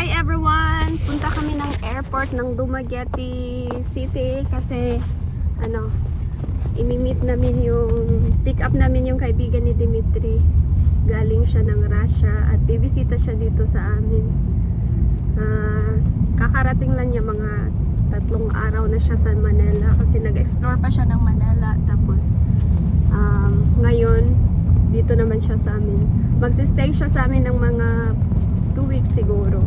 Hi everyone! Punta kami ng airport ng Dumaguete City kasi ano, imimit namin yung pick up namin yung kaibigan ni Dimitri. Galing siya ng Russia at bibisita siya dito sa amin. Ah, kakarating lang niya mga tatlong araw na siya sa Manila kasi nag-explore pa siya ng Manila tapos um, ngayon dito naman siya sa amin. Magsistay siya sa amin ng mga two weeks siguro.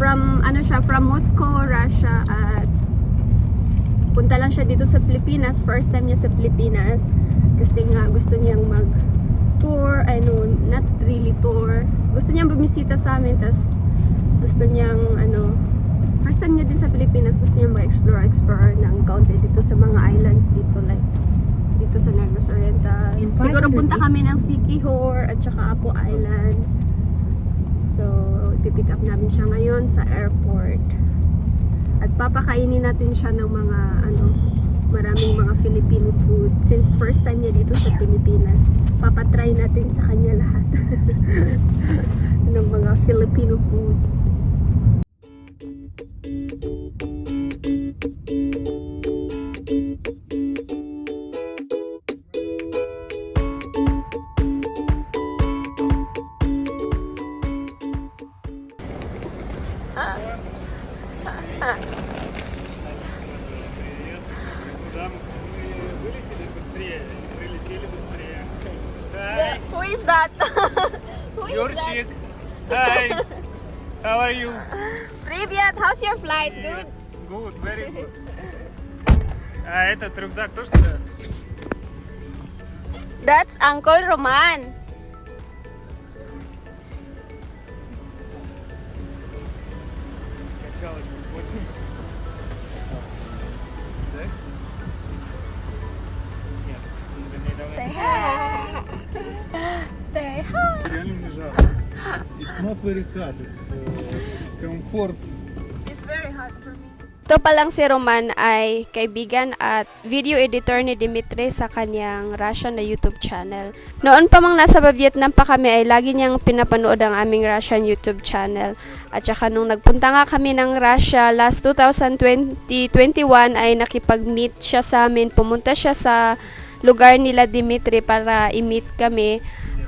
From, ano siya, from Moscow, Russia, at punta lang siya dito sa Pilipinas. First time niya sa Pilipinas. Kasi nga, gusto niyang mag tour, ano, not really tour. Gusto niyang bumisita sa amin, tas gusto niyang, ano, first time niya din sa Pilipinas, gusto niyang mag-explore, explore ng kaunti dito sa mga islands dito, like, dito sa Negros Oriental. Siguro 500 punta kami ng Siquijor at saka Apo Island. So, ipipick up namin siya ngayon sa airport. At papakainin natin siya ng mga ano, maraming mga Filipino food. Since first time niya dito sa Pilipinas, papatry natin sa kanya lahat ng mga Filipino foods. is that? Who is your that? chick. Hi, how are you? Привет, how's your flight, dude? Good, very good. А этот рюкзак тоже туда? That's Uncle Roman. Very hot, it's uh, comfort. It's very hot for me. Ito palang si Roman ay kaibigan at video editor ni Dimitri sa kanyang Russian na YouTube channel. Noon pa mang nasa Vietnam pa kami ay lagi niyang pinapanood ang aming Russian YouTube channel. At saka nung nagpunta nga kami ng Russia last 2020-21 ay nakipag-meet siya sa amin. Pumunta siya sa lugar nila Dimitri para i-meet kami.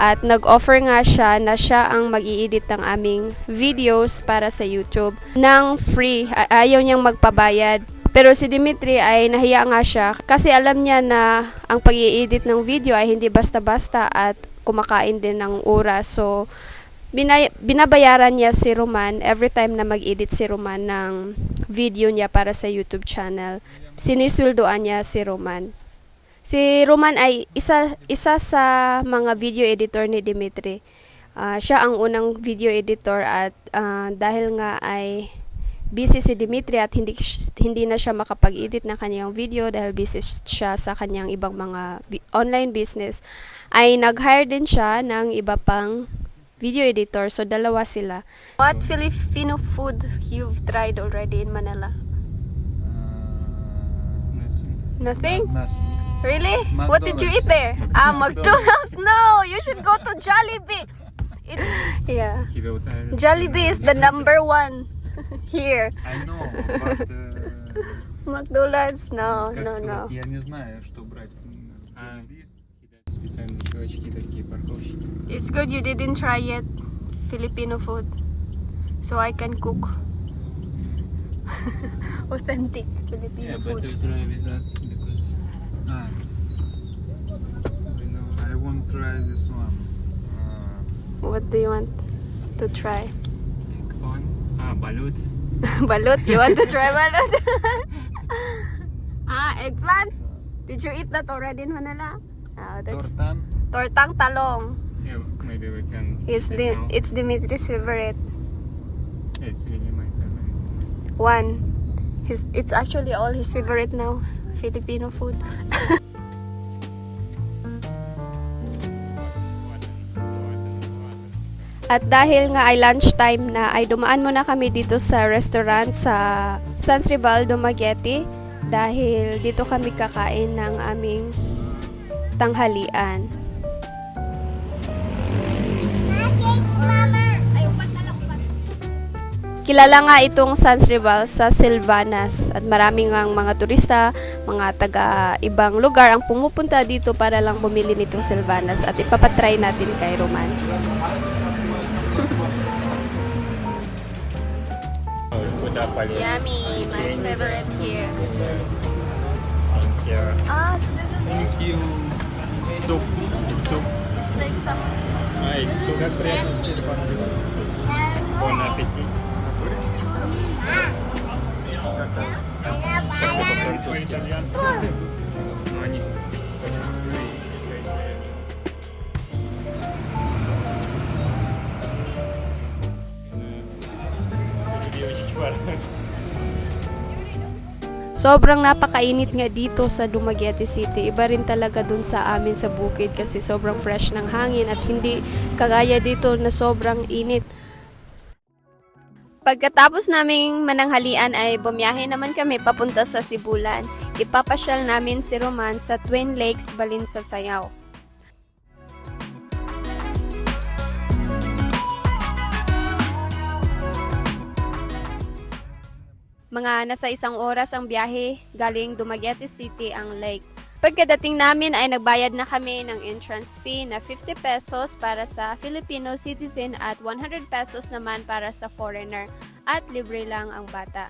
At nag-offer nga siya na siya ang mag-i-edit ng aming videos para sa YouTube ng free. Ayaw niyang magpabayad. Pero si Dimitri ay nahiya nga siya kasi alam niya na ang pag edit ng video ay hindi basta-basta at kumakain din ng oras. So, binay- binabayaran niya si Roman every time na mag-edit si Roman ng video niya para sa YouTube channel. Sinisweldoan niya si Roman. Si Roman ay isa isa sa mga video editor ni Dimitri. Ah, siya ang unang video editor at ah, dahil nga ay busy si Dimitri at hindi hindi na siya makapag-edit ng kanyang video dahil busy siya sa kanyang ibang mga bi- online business ay nag-hire din siya ng iba pang video editor so dalawa sila. What Filipino food you've tried already in Manila? Nothing? Really? What did you eat there? Ah, McDonald's. No, you should go to Jollibee. It, yeah. Jollibee is the number one here. I know, but... uh, McDonald's, no, как no, сказать, no. Я не знаю, что брать. А, специальные чувачки такие, парковщики. It's good you didn't try yet Filipino food. So I can cook. Authentic Filipino Yeah, but food. you try with us uh, I want to try this one. Uh, what do you want to try? One. Ah, balut. balut? You want to try balut? ah, eggplant. Did you eat that already in Manila? Oh, ah, that's tortang. Tortang talong. Yeah, maybe we can. It's the now. it's Dimitri's favorite. It's really my favorite. One. His, it's actually all his favorite now. Filipino food. At dahil nga ay lunchtime na, ay dumaan muna kami dito sa restaurant sa San Rival Dumaguete dahil dito kami kakain ng aming tanghalian. Kilala nga itong Sans Rival sa Silvanas at maraming ang mga turista, mga taga ibang lugar ang pumupunta dito para lang bumili nitong Silvanas at ipapatry natin kay Roman. Yummy, my favorite here. Ah, so this is Thank it? you. Soup. It's soup. It's like some... Ah, it's soup. Bon appetit. Sobrang napakainit nga dito sa Dumaguete City. Iba rin talaga dun sa amin sa bukid kasi sobrang fresh ng hangin at hindi kagaya dito na sobrang init. Pagkatapos naming mananghalian ay bumiyahe naman kami papunta sa Sibulan. Ipapasyal namin si Roman sa Twin Lakes, Balin sa Sayaw. Mga nasa isang oras ang biyahe galing Dumaguete City ang lake. Pagkadating namin ay nagbayad na kami ng entrance fee na 50 pesos para sa Filipino citizen at 100 pesos naman para sa foreigner at libre lang ang bata.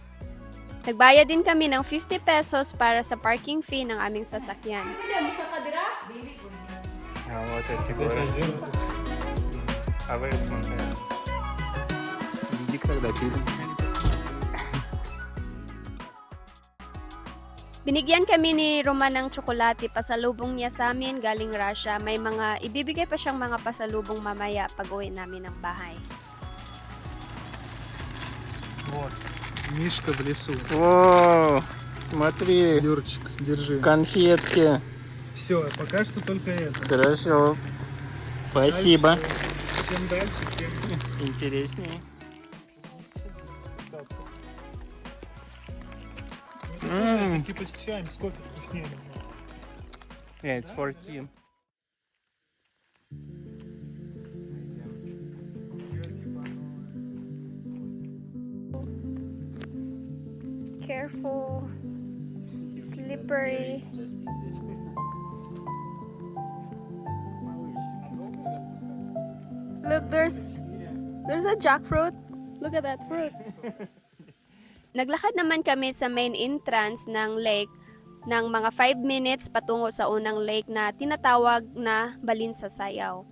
Nagbayad din kami ng 50 pesos para sa parking fee ng aming sasakyan. Hindi ka. Binigyan kami ni Roman ng tsokolate, pasalubong niya sa amin galing Russia. May mga, ibibigay pa siyang mga pasalubong mamaya pag uwi namin ng bahay. Вот. Мишка в лесу. О, смотри, Юрчик, держи. конфетки. Все, пока что только это. Хорошо. Спасибо. Дальше- чем дальше, тем Интереснее. Ну, М. типа с чаем сколько вкуснее намного. Yeah, it's for Kim. Careful. Slippery. Look, there's there's a jackfruit. Look at that fruit. Naglakad naman kami sa main entrance ng lake ng mga 5 minutes patungo sa unang lake na tinatawag na Balin sa Sayaw.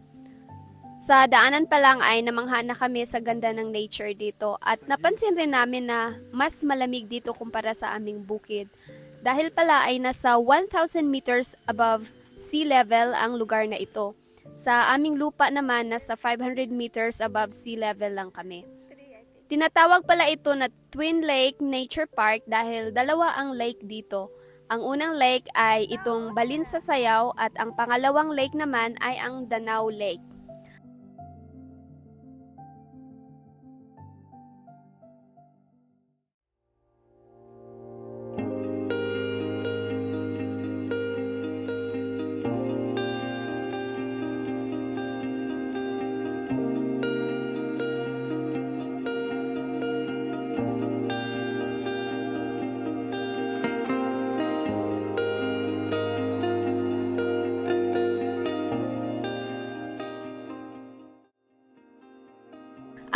Sa daanan pa lang ay namangha na kami sa ganda ng nature dito at napansin rin namin na mas malamig dito kumpara sa aming bukid. Dahil pala ay nasa 1,000 meters above sea level ang lugar na ito. Sa aming lupa naman nasa 500 meters above sea level lang kami. Tinatawag pala ito na Twin Lake Nature Park dahil dalawa ang lake dito. Ang unang lake ay itong Balin sa Sayaw at ang pangalawang lake naman ay ang Danau Lake.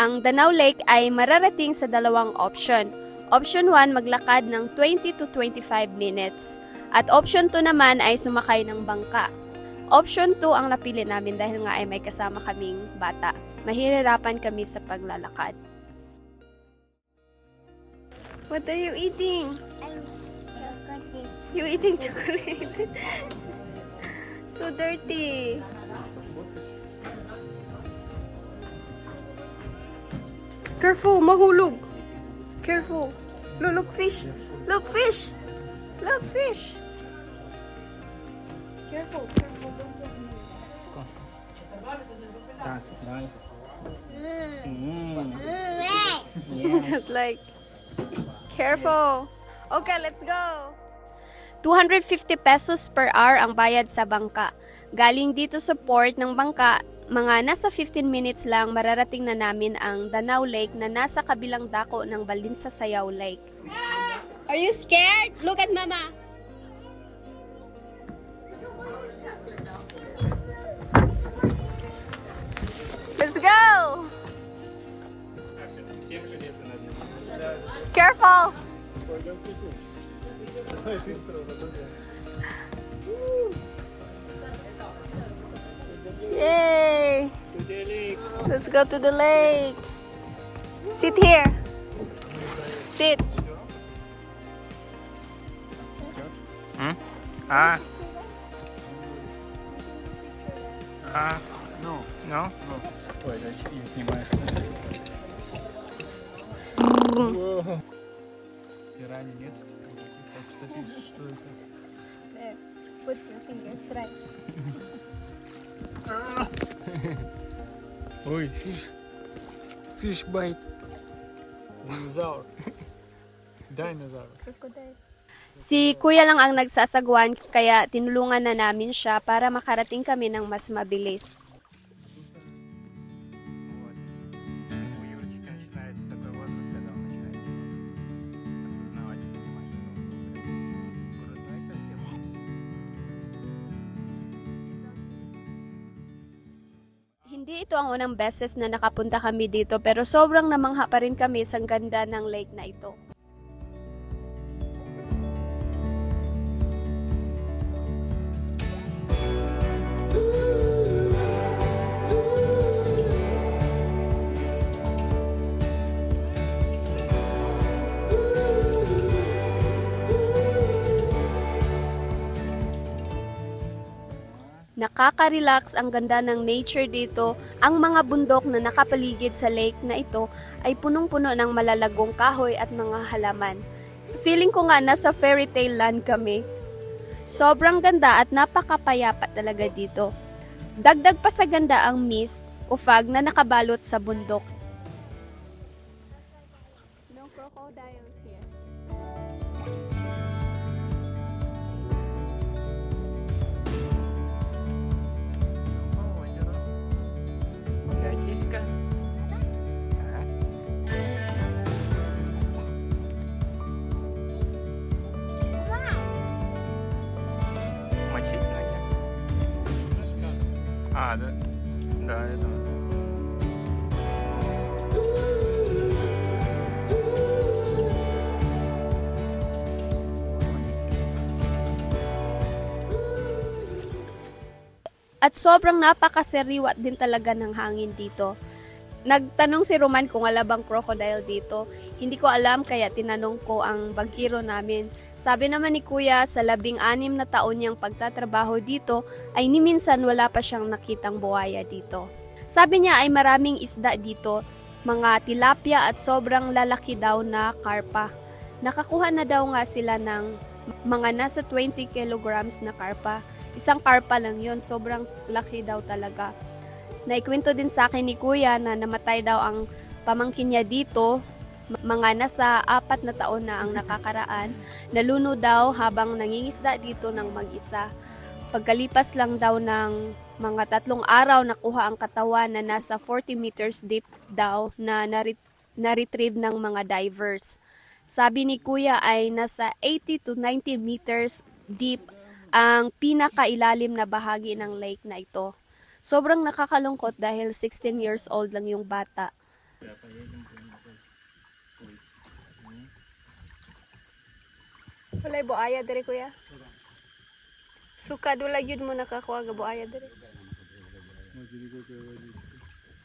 Ang Danau Lake ay mararating sa dalawang option. Option 1, maglakad ng 20 to 25 minutes. At option 2 naman ay sumakay ng bangka. Option 2 ang napili namin dahil nga ay may kasama kaming bata. Mahihirapan kami sa paglalakad. What are you eating? You eating chocolate? so dirty. Careful, mahulog. Careful. Look, fish. Look fish. Look fish. Careful, careful. Don't go mm. mm. yes. That's like careful. Okay, let's go. 250 pesos per hour ang bayad sa bangka. Galing dito sa port ng bangka mga nasa 15 minutes lang mararating na namin ang Danau Lake na nasa kabilang dako ng Balinsasayaw Lake. Are you scared? Look at Mama! Let's go! Careful! Давай ты сперва, потом я. Yay! Туделик. Let's go to the lake. Sit here. Sit. А. А. Ну. Ну? Ой, зачем я снимаю? Пирани нет? А, кстати, что это? Put your fingers right. Ah. Uy, fish. Fish bite. Dinosaur. Dinosaur. Crocodile. Si kuya lang ang nagsasagwan kaya tinulungan na namin siya para makarating kami ng mas mabilis. Ito ang unang beses na nakapunta kami dito pero sobrang namangha pa rin kami sa ganda ng lake na ito. Nakaka-relax ang ganda ng nature dito. Ang mga bundok na nakapaligid sa lake na ito ay punong-puno ng malalagong kahoy at mga halaman. Feeling ko nga nasa fairy tale land kami. Sobrang ganda at napakapayapa talaga dito. Dagdag pa sa ganda ang mist o fog na nakabalot sa bundok. Катиска. Мочить ноги. А. Да, At sobrang napakaseriwat din talaga ng hangin dito. Nagtanong si Roman kung wala bang crocodile dito. Hindi ko alam kaya tinanong ko ang bangkiro namin. Sabi naman ni Kuya sa labing anim na taon niyang pagtatrabaho dito ay ni minsan wala pa siyang nakitang buhaya dito. Sabi niya ay maraming isda dito, mga tilapia at sobrang lalaki daw na karpa. Nakakuha na daw nga sila ng mga nasa 20 kilograms na karpa. Isang karpa lang yon sobrang laki daw talaga. Naikwento din sa akin ni kuya na namatay daw ang pamangkin niya dito, mga nasa apat na taon na ang nakakaraan, naluno daw habang nangingisda dito ng mag-isa. Pagkalipas lang daw ng mga tatlong araw nakuha ang katawan na nasa 40 meters deep daw na na-retrieve ng mga divers. Sabi ni kuya ay nasa 80 to 90 meters deep ang pinakailalim na bahagi ng lake na ito. Sobrang nakakalungkot dahil 16 years old lang yung bata. Walay buaya dere kuya. Suka dula yun mo nakakuha ga buaya dere.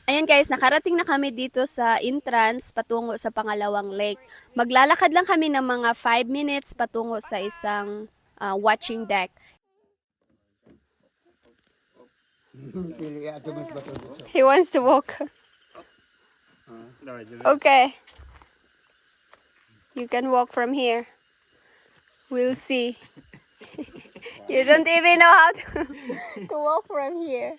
Ayan guys, nakarating na kami dito sa entrance patungo sa pangalawang lake. Maglalakad lang kami ng mga 5 minutes patungo sa isang uh, watching deck. He wants to walk. Okay. You can walk from here. We'll see. you don't even know how to, to walk from here.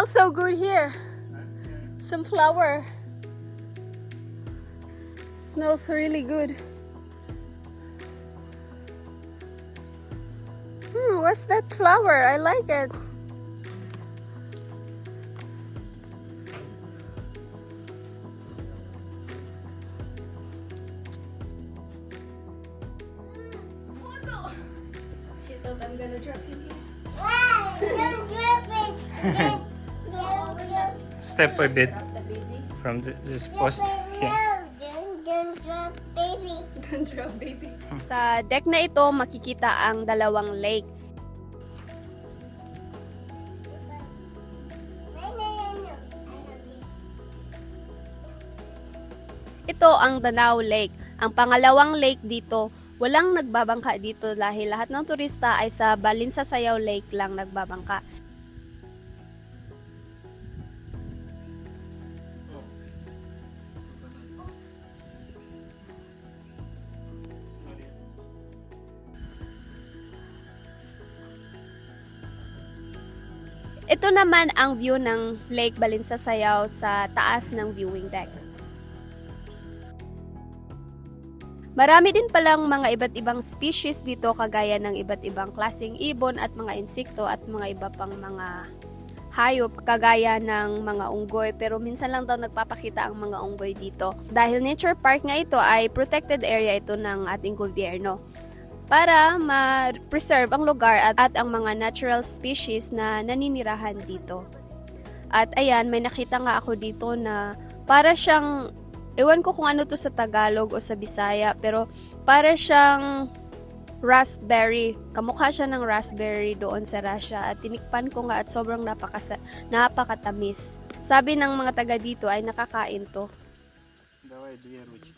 Smells so good here. Some flower. Smells really good. Hmm, what's that flower? I like it. She thought I'm gonna drop it here. Step a bit The from th- this post. Baby. Sa deck na ito, makikita ang dalawang lake. Ito ang Danao Lake. Ang pangalawang lake dito, walang nagbabangka dito dahil lahat ng turista ay sa Balinsa Sayaw Lake lang nagbabangka. Naman ang view ng Lake Balinsa Sayaw sa taas ng viewing deck. Marami din palang mga iba't ibang species dito kagaya ng iba't ibang klaseng ibon at mga insekto at mga iba pang mga hayop kagaya ng mga unggoy pero minsan lang daw nagpapakita ang mga unggoy dito. Dahil nature park nga ito ay protected area ito ng ating gobyerno para ma-preserve ang lugar at, at ang mga natural species na naninirahan dito. At ayan, may nakita nga ako dito na para siyang, ewan ko kung ano to sa Tagalog o sa Bisaya, pero para siyang raspberry. Kamukha siya ng raspberry doon sa Russia at tinikpan ko nga at sobrang napakasa, napakatamis. Sabi ng mga taga dito ay nakakain to. Давай две ручки.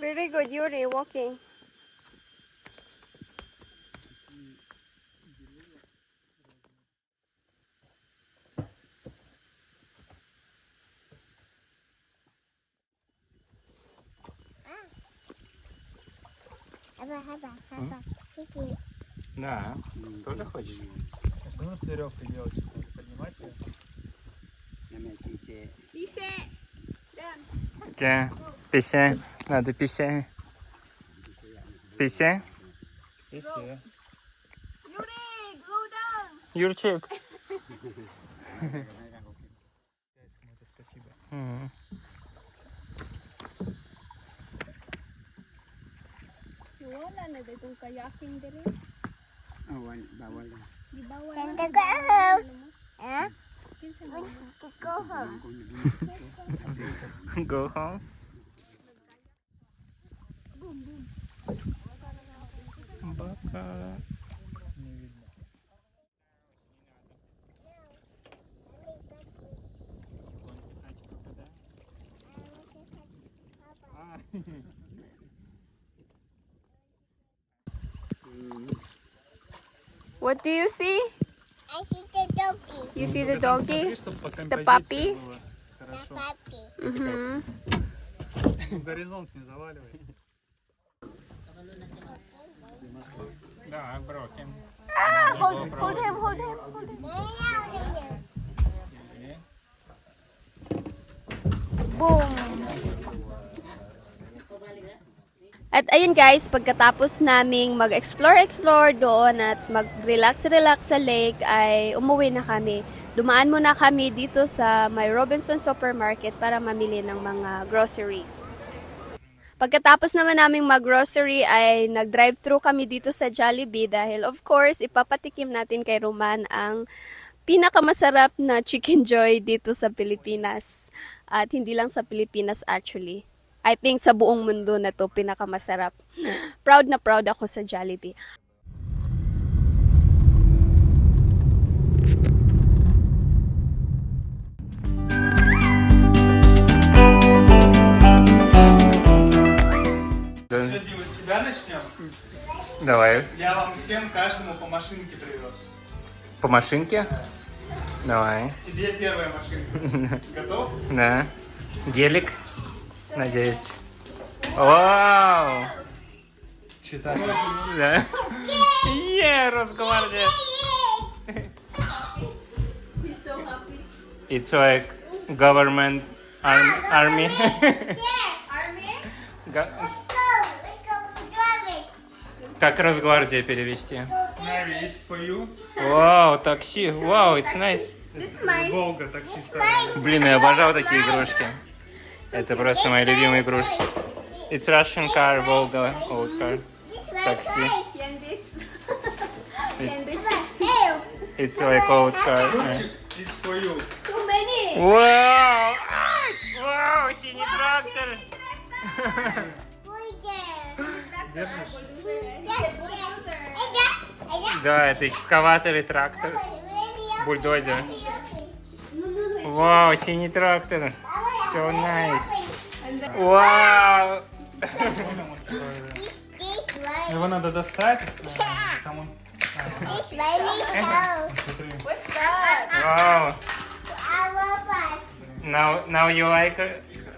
Very good, Yuri, walking. Да. Тоже хочешь? Что нужно с веревкой делать? Надо поднимать ее? Окей. Писе. Надо пися. Пися? Пися. Юрик, go down. Юрчик. Спасибо. Wala na dito kung kayaking dali. Awal, bawal na. Di bawal na. Kanta ko aham. Ha? Go home. Go home? Бака. Не видно. What do you see? I see the doggy. You see the doggy? Смотри, чтоб по The композиции puppy? было The Хорошо. puppy. Mhm. Горизонт не заваливай. Да, broken. Hold, hold him, hold him. Boom! At ayun guys, pagkatapos naming mag-explore-explore doon at mag-relax-relax sa lake ay umuwi na kami. Dumaan muna kami dito sa my Robinson Supermarket para mamili ng mga groceries. Pagkatapos naman naming mag-grocery ay nag-drive-thru kami dito sa Jollibee dahil of course ipapatikim natin kay Roman ang pinakamasarap na chicken joy dito sa Pilipinas. At hindi lang sa Pilipinas actually. I think sa buong mundo na to pinakamasarap. proud na proud ako sa Jollibee. Давай. Я вам всем, каждому по машинке привез. По машинке? Давай. Тебе первая машинка. Готов? Да. Гелик. Надеюсь. Вау! читать. Да. Yeah, Росгвардия. It's like government arm, army. Army? Как Росгвардия перевести? Нави, it's for you. Вау, такси. Вау, it's nice. Волга, такси. Блин, я обожаю такие игрушки. Это просто мои любимые игрушки. It's Russian car, Volga, old car. Hey, It's like old car. It's for you. So many. Вау! Вау, синий трактор! bulldozer. Да, это экскаватор и трактор. Бульдозер. Вау, синий трактор. Все so nice. Вау! Его надо достать. Вау! Now, now you like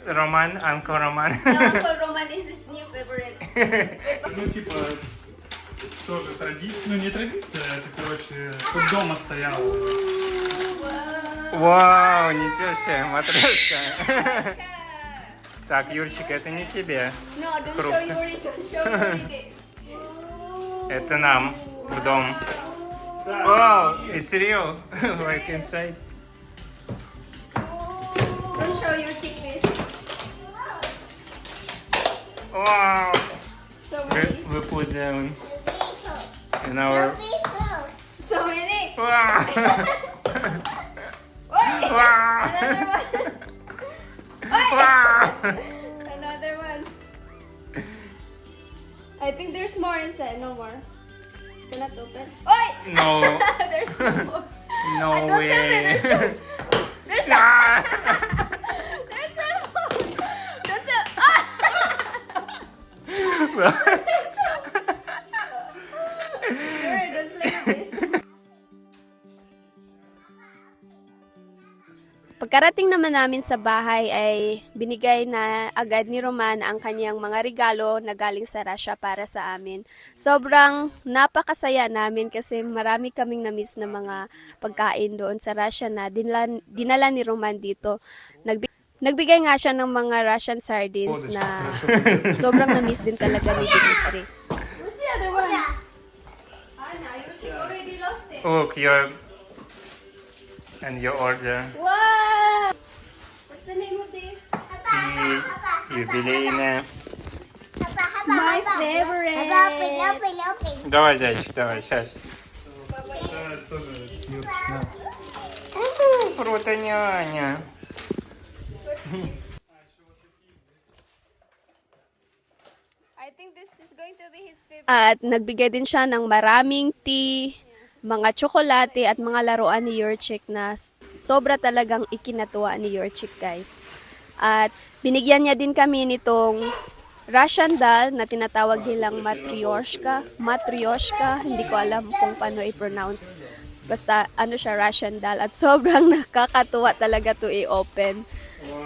Roman, Uncle Roman. Uncle Roman is his new favorite. ну, типа, тоже традиция. Ну, не традиция, это, короче, чтобы дома стоял. Вау, ничего себе, матрешка. Так, Юрчик, это не тебе. No, don't Круто. show Yuri. Don't show Yuri this. Это нам в дом. Вау, it's real. like inside. Don't show your chick this. Вау. So many. we put And now we're. So many. Another one. Another one. I think there's more inside. No more. Cannot open. No. there's no more. No I don't way. Tell there's no. There's. Ah. Pagkarating naman namin sa bahay ay binigay na agad ni Roman ang kanyang mga regalo na galing sa Russia para sa amin. Sobrang napakasaya namin kasi marami kaming namiss na mga pagkain doon sa Russia na dinala, dinala ni Roman dito. Nagbi- nagbigay nga siya ng mga Russian sardines na sobrang namiss din talaga ni Dimitri. What's the other one? Anna, you already lost it. Look, your and your order. Wow! What's the name of this? Tea, юбилейная. My favorite. Open, open, open. Давай, зайчик, давай, сейчас. Это тоже Юр, на. Круто, няня. I think this is going to be his favorite. At nagbigay din siya ng maraming tea, mga tsokolate at mga laruan ni Yurchik na s- sobra talagang ikinatuwa ni Yurchik guys. At binigyan niya din kami nitong Russian doll na tinatawag nilang matryoshka. Matryoshka, hindi ko alam kung paano i-pronounce. Basta ano siya, Russian doll. At sobrang nakakatuwa talaga to i-open.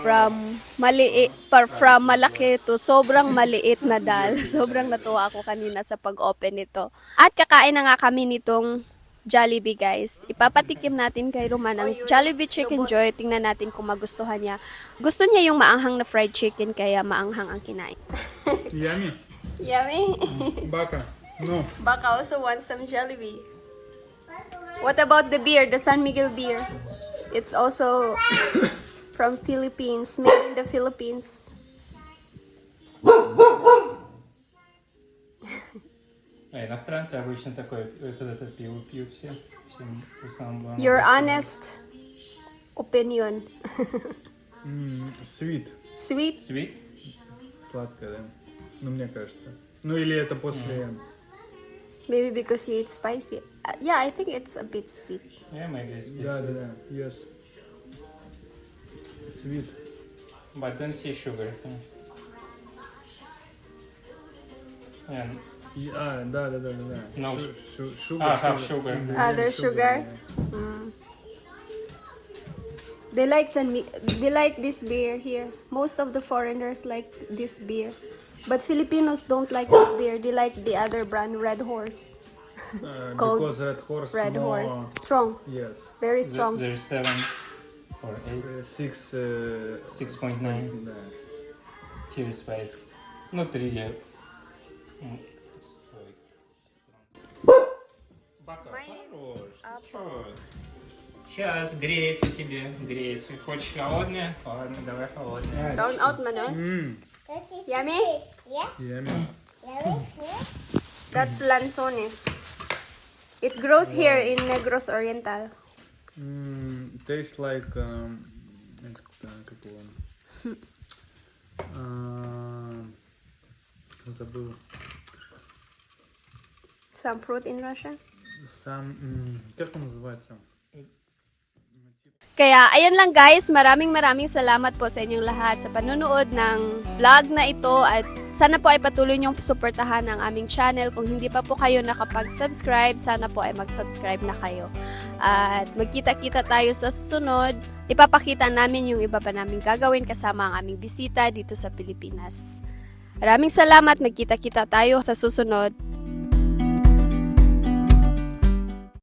From maliit, par, from malaki to sobrang maliit na dal. Sobrang natuwa ako kanina sa pag-open nito. At kakain na nga kami nitong Jollibee guys. Ipapatikim natin kay Roman ang Jollibee Chicken Joy. Tingnan natin kung magustuhan niya. Gusto niya yung maanghang na fried chicken kaya maanghang ang kinain. Yummy. Yummy? Mm, baka. No. Baka also wants some Jollibee. What about the beer, the San Miguel beer? It's also from Philippines, made in the Philippines. А иностранцы обычно такое, вот это пиво пьют все. Всем самому Your honest opinion. М, Свит. Sweet? Sweet? Сладкое, да? Ну, мне кажется. Ну, или это после... Maybe because you eat spicy. Uh, yeah, I think it's a bit sweet. Yeah, maybe it's sweet. Да, да, да. Yes. Свит. But don't see sugar. huh? Yeah. И- А, да, да, да, да. да. No. Шу- шу- sugar, А, have sugar. sugar. Ingredient Ah, there's sugar? да. Mm. They like San Mi- they like this beer here. Most of the foreigners like this beer. But Filipinos don't like this beer. They like the other brand, Red Horse. Uh, Cold because red horse Red more, Horse. Strong. Yes. Very There- strong. There's seven or eight. Uh, six. Uh, 6.9. да. Here's five. Not really. м, sorry, Сейчас греется тебе, греется. Хочешь холодное? Ладно, давай холодное. Brown out man, oh. Mm, Yummy? Yummy. That's lanzones. It grows here in Negros Oriental. Mm, tastes like um, это, э, как его, а, забыл. Some fruit in Russia. Сам, м, как он называется? Kaya, ayan lang guys, maraming maraming salamat po sa inyong lahat sa panonood ng vlog na ito at sana po ay patuloy niyong suportahan ang aming channel. Kung hindi pa po kayo nakapag-subscribe, sana po ay mag-subscribe na kayo. At magkita-kita tayo sa susunod. Ipapakita namin yung iba pa namin gagawin kasama ang aming bisita dito sa Pilipinas. Maraming salamat, magkita-kita tayo sa susunod.